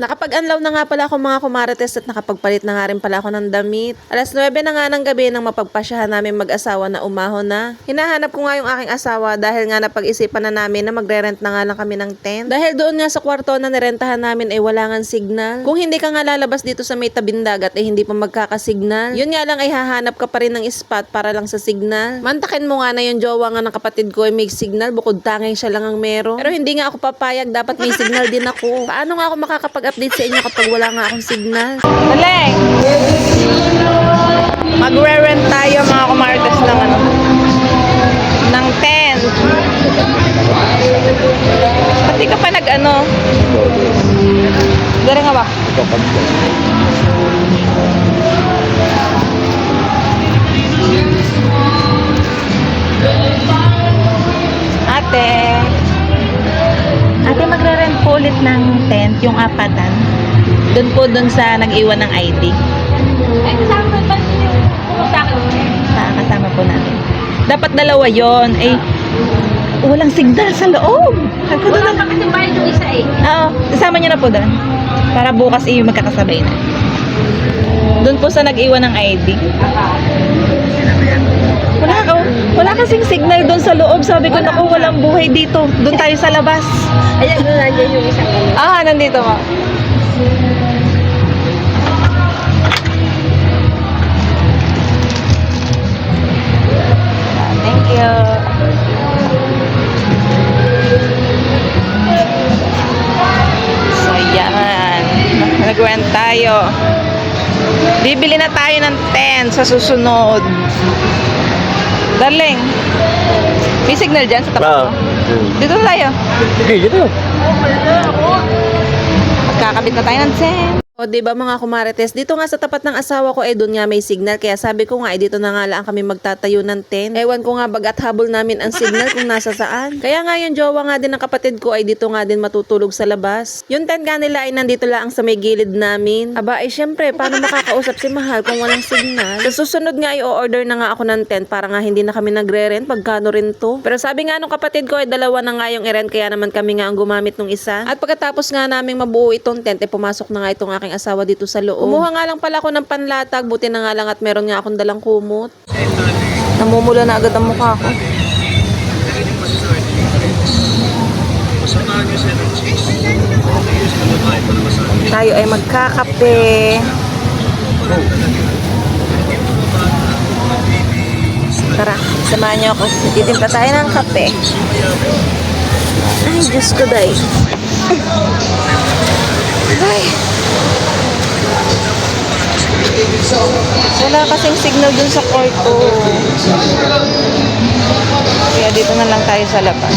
Nakapag-anlaw na nga pala ako mga kumarates at nakapagpalit na nga rin pala ako ng damit. Alas 9 na nga ng gabi nang mapagpasyahan namin mag-asawa na umahon na. Hinahanap ko nga yung aking asawa dahil nga napag-isipan na namin na magre-rent na nga lang kami ng tent. Dahil doon nga sa kwarto na nirentahan namin ay wala nga signal. Kung hindi ka nga lalabas dito sa may tabing dagat ay hindi pa magkakasignal. Yun nga lang ay hahanap ka pa rin ng spot para lang sa signal. Mantakin mo nga na yung jowa nga ng kapatid ko ay may signal bukod tanging siya lang ang meron. Pero hindi nga ako papayag, dapat may signal din ako. Paano nga ako makakapag-update sa inyo kapag wala nga akong signal? Aleng! Magre-rent tayo mga kumartes ng ano ng tent. Pati ka pa nag ano? Dari nga ba? Ate. Doon po doon sa nag-iwan ng ID. Ay, kasama ba niyo? Sa akin. Sa kasama po natin. Dapat dalawa yon Eh, walang signal sa loob. Ako Wala doon. pa kasi bayad yung isa eh. Oo, isama niyo na po doon. Para bukas iyo magkakasabay na. Doon po sa nag-iwan ng ID. Wala ka, wala kasing signal doon sa loob. Sabi ko, naku, walang buhay dito. Doon tayo sa labas. Ayan, doon nandiyan yung isang ano. Ah, nandito ma. Ah, you. So, yan. Nag-rent tayo. Bibili na tayo ng tent sa susunod. Darling, may signal dyan sa tapat Oo. mo? Dito na tayo. Sige, dito. Magkakabit na tayo ng tent. O, di ba mga kumarites, dito nga sa tapat ng asawa ko, eh, doon nga may signal. Kaya sabi ko nga, eh, dito na nga lang kami magtatayo ng tent. Ewan ko nga bagat habol namin ang signal kung nasa saan. Kaya nga yung jowa nga din ng kapatid ko ay dito nga din matutulog sa labas. Yung tent nga nila ay nandito lang sa may gilid namin. Aba, ay syempre, paano makakausap si Mahal kung walang signal? Sa susunod nga, i-order na nga ako ng tent para nga hindi na kami nagre-rent. Pagkano rin to? Pero sabi nga nung kapatid ko, ay dalawa na nga yung i-rent. Kaya naman kami nga ang gumamit nung isa. At pagkatapos nga naming mabuo itong tent, eh, pumasok na nga itong aking asawa dito sa loob. Kumuha nga lang pala ako ng panlatag, buti na nga lang at meron nga akong dalang kumot. Namumula na agad ang mukha ko. Tayo ay magkakape. Tara, samahan niyo ako. Titimpla tayo ng kape. Ay, Diyos ko, day. Ay. Wala kasing signal dun sa kwarto. Kaya dito na lang tayo sa labas.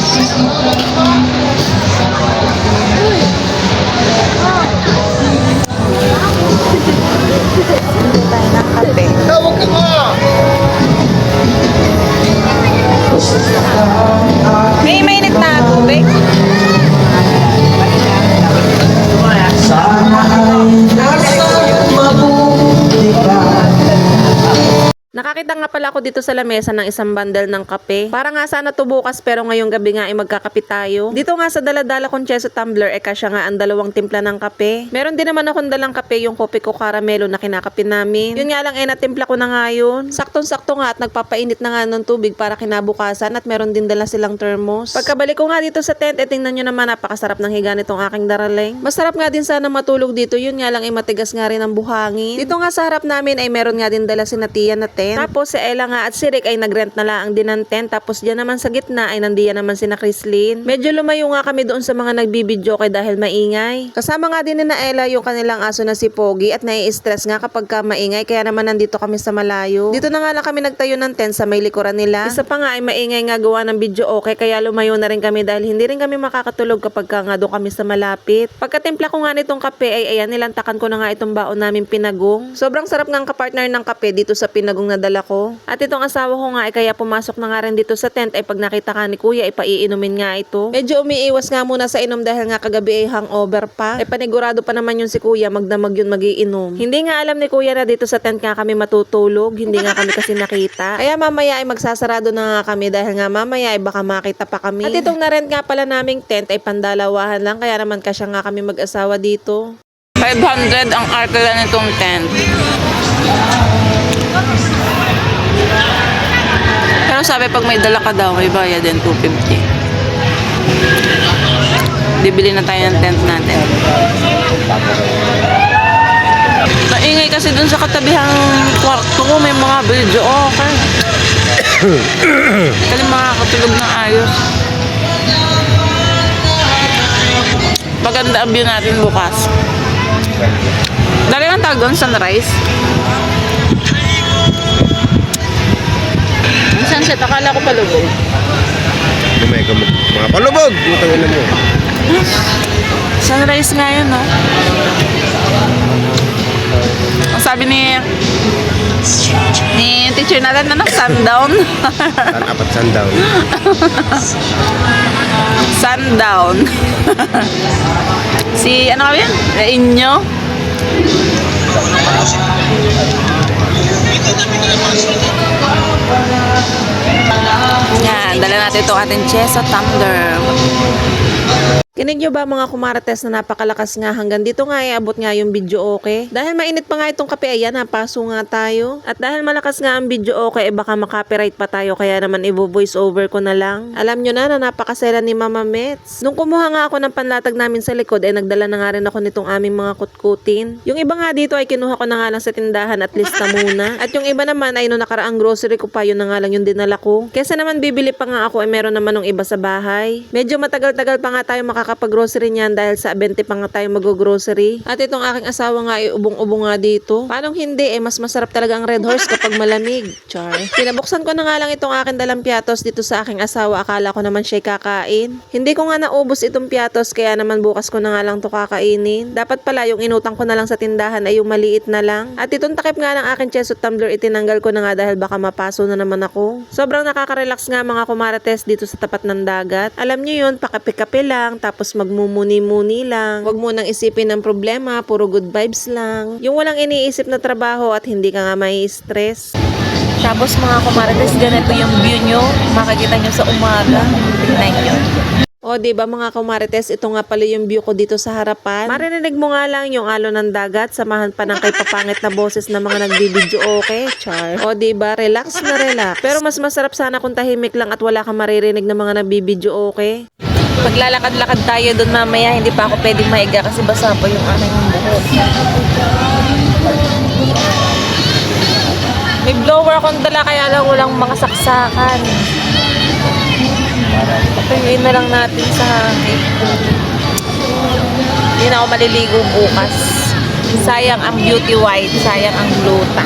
Pala ako dito sa lamesa ng isang bundle ng kape. Para nga sana to bukas pero ngayong gabi nga ay magkakape tayo. Dito nga sa daladala kong cheso tumbler eh kasya nga ang dalawang timpla ng kape. Meron din naman akong dalang kape yung kopi ko caramelo na kinakape namin. Yun nga lang eh natimpla ko na nga yun. Saktong-sakto nga at nagpapainit na nga ng tubig para kinabukasan at meron din dala silang thermos. Pagkabalik ko nga dito sa tent eh tingnan nyo naman napakasarap ng higa nitong aking daraling. Masarap nga din sana matulog dito yun nga lang ay matigas nga rin ang buhangin. Dito nga sa harap namin ay meron nga din dala si Natia na tent. Tapos si Ella nga at si Rick ay nagrent na lang din ng tent. Tapos diyan naman sa gitna ay nandiyan naman si na Chrislyn. Medyo lumayo nga kami doon sa mga nagbibidyo kay dahil maingay. Kasama nga din ni na Ella yung kanilang aso na si Pogi at nai-stress nga kapag ka maingay kaya naman nandito kami sa malayo. Dito na nga lang kami nagtayo ng tent sa may likuran nila. Isa pa nga ay maingay nga gawa ng video okay kaya lumayo na rin kami dahil hindi rin kami makakatulog kapag ka nga doon kami sa malapit. Pagkatimpla ko nga nitong kape ay ayan nilantakan ko na nga itong baon namin pinagong. Sobrang sarap nga ang kapartner ng kape dito sa pinagong na dala dala ko. At itong asawa ko nga ay kaya pumasok na nga rin dito sa tent ay pag nakita ka ni kuya ay paiinumin nga ito. Medyo umiiwas nga muna sa inom dahil nga kagabi ay hangover pa. Ay panigurado pa naman yun si kuya magdamag yun magiinom. Hindi nga alam ni kuya na dito sa tent nga kami matutulog. Hindi nga kami kasi nakita. Kaya mamaya ay magsasarado na nga kami dahil nga mamaya ay baka makita pa kami. At itong narent nga pala naming tent ay pandalawahan lang kaya naman kasya nga kami mag-asawa dito. 500 ang arkala nitong tent. Pero sabi pag may dala ka daw, may bayad din 250. Bibili na tayo ng tent natin. Maingay kasi dun sa katabihang kwarto ko, may mga video okay. Kali makakatulog na ayos. Maganda ang view natin bukas. Dali lang tawag doon, sunrise. Ang sunset, akala ko palubog. Lumay ka mo. Mga palubog! Utang ina mo. Sunrise nga yun, no? Ang sabi ni ni teacher natin na sundown. Tan apat sundown. sundown. si, ano kami yan? Inyo? Yan, dala natin itong ating Chesa Tumbler. Kinig nyo ba mga kumarates na napakalakas nga hanggang dito nga iabot nga yung video okay? Dahil mainit pa nga itong kape, ayan napaso nga tayo. At dahil malakas nga ang video okay, eh baka makapiright pa tayo kaya naman i-voice over ko na lang. Alam nyo na na napakasela ni Mama Mets. Nung kumuha nga ako ng panlatag namin sa likod, eh nagdala na nga rin ako nitong aming mga kutkutin. Yung iba nga dito ay kinuha ko na nga lang sa tindahan at lista muna. At yung iba naman ay nung nakaraang grocery ko pa, yun na nga lang yung dinala ko. Kesa naman bibili pa nga ako, ay meron naman ng iba sa bahay. Medyo matagal-tagal pa nga tayo makakapag-grocery niyan dahil sa 20 pa nga tayo mag-grocery. At itong aking asawa nga ay ubong-ubong nga dito. Paano hindi eh, mas masarap talaga ang Red Horse kapag malamig. Char. Pinabuksan ko na nga lang itong aking dalang piatos dito sa aking asawa. Akala ko naman siya'y kakain. Hindi ko nga naubos itong piatos kaya naman bukas ko na nga lang to kakainin. Dapat pala yung inutang ko na lang sa tindahan ay yung maliit na lang. At itong takip nga ng aking cheso tumbler itinanggal ko na nga dahil baka mapaso na naman ako. Sobrang nakaka-relax nga mga kumarates dito sa tapat ng dagat. Alam niyo yun, pakape-kape lang, tapos magmumuni-muni lang. Huwag mo nang isipin ng problema, puro good vibes lang. Yung walang iniisip na trabaho at hindi ka nga may stress. Tapos mga kumarates, ganito yung view nyo. Makikita nyo sa umaga. Tingnan nyo. O, di ba mga kumarites, ito nga pala yung view ko dito sa harapan. Maririnig mo nga lang yung alo ng dagat, samahan pa ng kay papangit na boses ng mga nagbibideo okay, char. O, di ba relax na relax. Pero mas masarap sana kung tahimik lang at wala kang maririnig ng mga nagbibideo okay. Paglalakad-lakad tayo doon mamaya, hindi pa ako pwedeng maiga kasi basa pa yung aking buhok. May blower akong dala kaya lang walang mga saksakan. Patuyuin na lang natin sa hangin. Hindi na ako maliligo bukas. Sayang ang beauty white, sayang ang gluta.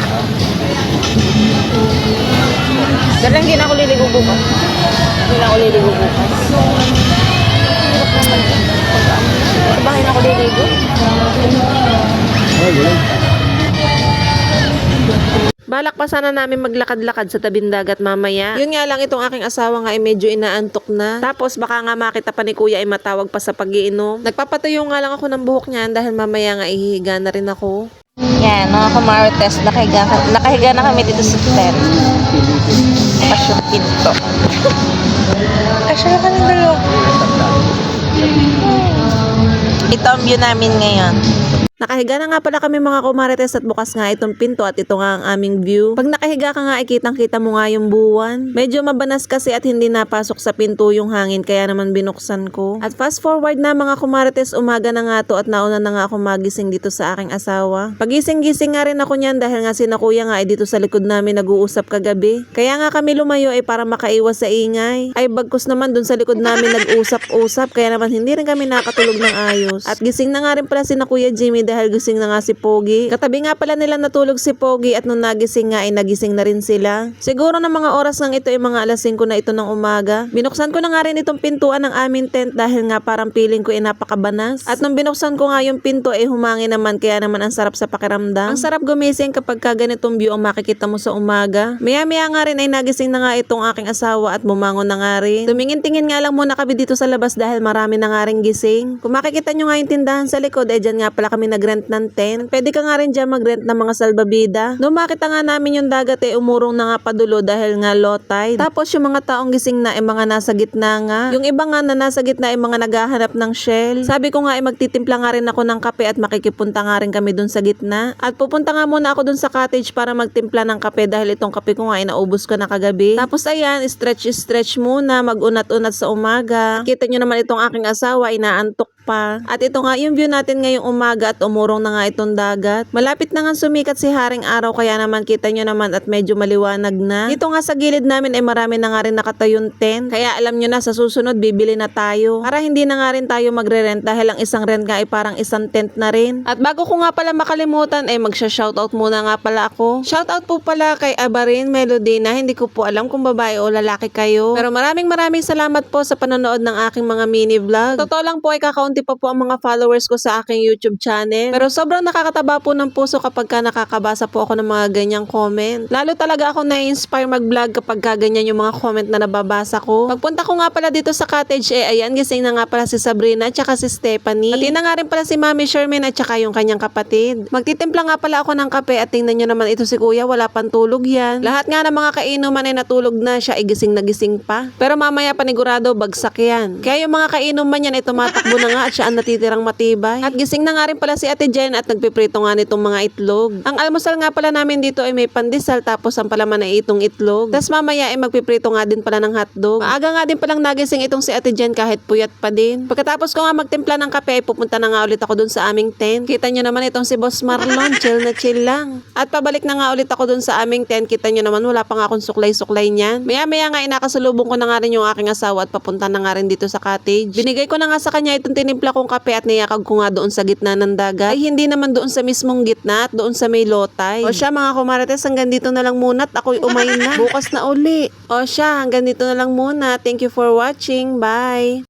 Dahil lang hindi ako liligo bukas. Hindi na ako liligo bukas. Balak pa sana namin maglakad-lakad sa tabing dagat mamaya. Yun nga lang itong aking asawa nga ay medyo inaantok na. Tapos baka nga makita pa ni kuya ay matawag pa sa pagiinom. Nagpapatayo nga lang ako ng buhok niyan dahil mamaya nga ihihiga na rin ako. Yan, mga kumarites, nakahiga, nakahiga na kami dito sa tent. Bukas yung pinto. Kasya na kami dalawa. Ito ang view namin ngayon. Nakahiga na nga pala kami mga kumarites at bukas nga itong pinto at ito nga ang aming view. Pag nakahiga ka nga ay kitang kita mo nga yung buwan. Medyo mabanas kasi at hindi napasok sa pinto yung hangin kaya naman binuksan ko. At fast forward na mga kumarites umaga na nga to at nauna na nga ako magising dito sa aking asawa. Pagising-gising nga rin ako niyan dahil nga sina kuya nga ay dito sa likod namin nag-uusap kagabi. Kaya nga kami lumayo ay para makaiwas sa ingay. Ay bagkus naman dun sa likod namin nag-usap-usap kaya naman hindi rin kami nakatulog ng ayos. At gising na nga rin pala sina kuya Jimmy dahil gising na nga si Pogi. Katabi nga pala nila natulog si Pogi at nung nagising nga ay nagising na rin sila. Siguro na mga oras ng ito ay mga alas 5 na ito ng umaga. Binuksan ko na nga rin itong pintuan ng aming tent dahil nga parang feeling ko ay napakabanas. At nung binuksan ko nga yung pinto ay humangin naman kaya naman ang sarap sa pakiramdam. Ang sarap gumising kapag ka ganitong view ang makikita mo sa umaga. Maya-maya nga rin ay nagising na nga itong aking asawa at bumangon na nga rin. Tumingin-tingin nga lang muna kami dito sa labas dahil marami na nga rin gising. Kung makikita nyo nga yung tindahan sa likod, eh dyan nga pala kami nagrent ng tent. Pwede ka nga rin dyan magrent ng mga salbabida. Nung makita nga namin yung dagat eh umurong na nga padulo dahil nga low tide. Tapos yung mga taong gising na eh mga nasa gitna nga. Yung iba nga na nasa gitna eh mga naghahanap ng shell. Sabi ko nga eh magtitimpla nga rin ako ng kape at makikipunta nga rin kami dun sa gitna. At pupunta nga muna ako dun sa cottage para magtimpla ng kape dahil itong kape ko nga ay naubos ko na kagabi. Tapos ayan, stretch-stretch muna, mag-unat-unat sa umaga. Kita nyo naman itong aking asawa, inaantok pa. At ito nga yung view natin ngayong umaga at umurong na nga itong dagat. Malapit na nga sumikat si Haring Araw kaya naman kita nyo naman at medyo maliwanag na. Dito nga sa gilid namin ay marami na nga rin nakatayong tent. Kaya alam nyo na sa susunod bibili na tayo. Para hindi na nga rin tayo magre-rent dahil ang isang rent nga ay parang isang tent na rin. At bago ko nga pala makalimutan ay magsha-shoutout muna nga pala ako. Shoutout po pala kay Abarin Melody na hindi ko po alam kung babae o lalaki kayo. Pero maraming maraming salamat po sa panonood ng aking mga mini vlog. Totoo lang po ay kakaunti pa po ang mga followers ko sa aking YouTube channel. Pero sobrang nakakataba po ng puso kapag ka nakakabasa po ako ng mga ganyang comment. Lalo talaga ako na-inspire mag-vlog kapag ka ganyan yung mga comment na nababasa ko. Pagpunta ko nga pala dito sa cottage eh ayan gising na nga pala si Sabrina at saka si Stephanie. Pati na nga rin pala si Mami Sherman at saka yung kanyang kapatid. Magtitimpla nga pala ako ng kape at tingnan nyo naman ito si Kuya wala pang tulog yan. Lahat nga ng mga kainuman ay natulog na siya ay gising na gising pa. Pero mamaya panigurado bagsak yan. Kaya yung mga kainuman yan ay tumatakbo na nga at siya ang natitirang matibay. At gising na nga rin pala si Ate Jen at nagpiprito nga nitong mga itlog. Ang almusal nga pala namin dito ay may pandesal tapos ang palaman ay itong itlog. Tapos mamaya ay magpiprito nga din pala ng hotdog. Maaga nga din palang nagising itong si Ate Jen kahit puyat pa din. Pagkatapos ko nga magtimpla ng kape ay pupunta na nga ulit ako dun sa aming tent. Kita nyo naman itong si Boss Marlon, chill na chill lang. At pabalik na nga ulit ako dun sa aming tent. Kita nyo naman wala pa nga akong suklay-suklay niyan. Maya-maya nga inakasalubong ko na nga rin yung aking asawa at papunta na nga rin dito sa cottage. Binigay ko na nga sa kanya itong tinimpla kong kape at niyakag ko nga doon sa gitna ng dagat. Ay hindi naman doon sa mismong gitna at doon sa may lotay. O siya mga kumarates hanggang dito na lang muna at ako'y umay na. Bukas na uli. O siya hanggang dito na lang muna. Thank you for watching. Bye!